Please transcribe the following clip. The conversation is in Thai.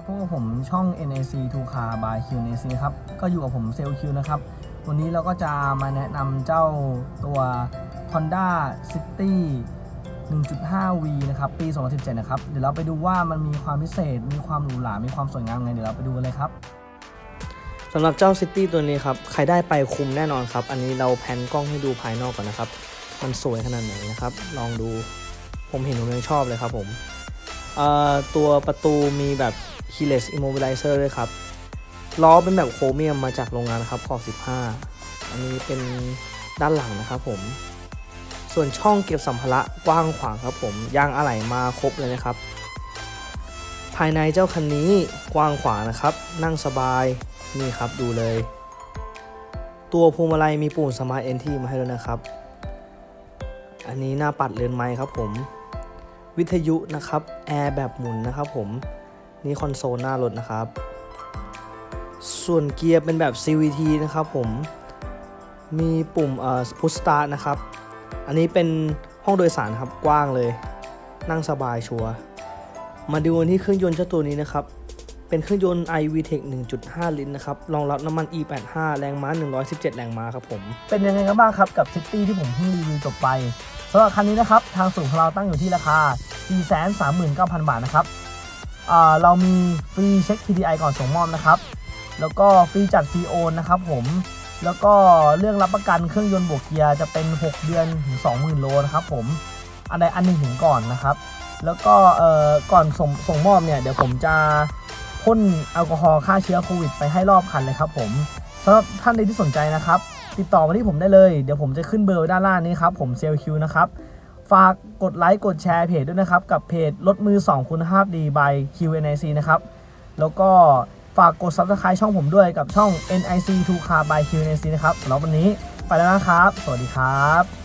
ครับพวกผมช่อง NAC 2 Car by QNAC ครับ ก็อยู่กับผมเซลคิวนะครับ วันนี้เราก็จะมาแนะนำเจ้าตัว Honda City 1.5V นะครับ ปี 2017 นะครับ เดี๋ยวเราไปดูว่ามันมีความพิเศษ มีความหรูหรา มีความสวยงามไง เดี๋ยวเราไปดูกันเลยครับสำหรับเจ้าซิตี้ตัวนี้ครับ ใครได้ไปคุมแน่นอนครับ อันนี้เราแพนกล้องให้ดูภายนอกก่อนนะครับ มันสวยขนาดไหนนะครับ ลองดู ผมเห็นผมยังชอบเลยครับผมตัวประตูมีแบบ keyless immobilizer ด้วยครับล้อเป็นแบบโครเมียมมาจากโรงงานครับขอบ15 อันนี้เป็นด้านหลังนะครับผม ส่วนช่องเก็บสัมภาระกว้างขวางครับผมยางอะไหล่มาครบเลยนะครับ ภายในเจ้าคันนี้กว้างขวางนะครับ นั่งสบายนี่ครับดูเลย ตัวพวงมาลัยมีปุ่ม Smart e n t มาให้ด้วนะครับ อันนี้หน้าปัดเรือนไม้ครับผม วิทยุนะครับแอร์แบบหมุนนะครับผม นี่คอนโซลหน้ารถนะครับ ส่วนเกียร์เป็นแบบ CVT นะครับผม มีปุ่มเอ่อ push start นะครับ อันนี้เป็นห้องโดยสารครับกว้างเลย นั่งสบายชัวร์ มาดูกันที่เครื่องยนต์เจ้าตัวนี้นะครับ เป็นเครื่องยนต์ iVTEC 1.5 ลิตรนะครับ รองรับน้ำมัน E85 แรงม้า 117 แรงม้าครับผม เป็นยังไงกันบ้างครับกับ City ที่ผมเพิ่งรีวิวจบไปสำหรับคันนี้นะครับ ทางศูนย์ของเราตั้งอยู่ที่ราคา 439,000 บาทนะครับ เรามีฟรีเช็ค PDI ก่อนส่งมอบนะครับ แล้วก็ฟรีจัดฟรีโอนนะครับผม แล้วก็เรื่องรับประกันเครื่องยนต์บวกเกียร์จะเป็น 6 เดือนถึง20,000 โลนะครับผม อันใดอันหนึ่งถึงก่อนนะครับ แล้วก็เอ่อก่อนส่งส่งมอบเนี่ยเดี๋ยวผมจะพ่นแอลกอฮอล์ฆ่าเชื้อโควิดไปให้รอบคันเลยครับผมสำหรับท่านใดที่สนใจนะครับ ติดต่อมาที่ผมได้เลย เดี๋ยวผมจะขึ้นเบอร์ด้านล่างนี้ครับ ผมเซลคิวนะครับ ฝากกดไลค์กดแชร์เพจด้วยนะครับ กับเพจรถมือ 2 คุณภาพดี by QNIC นะครับ แล้วก็ฝากกด subscribe ช่องผมด้วยกับช่อง NIC 2 Car by QNIC นะครับสำหรับวันนี้ไปแล้วนะครับ สวัสดีครับ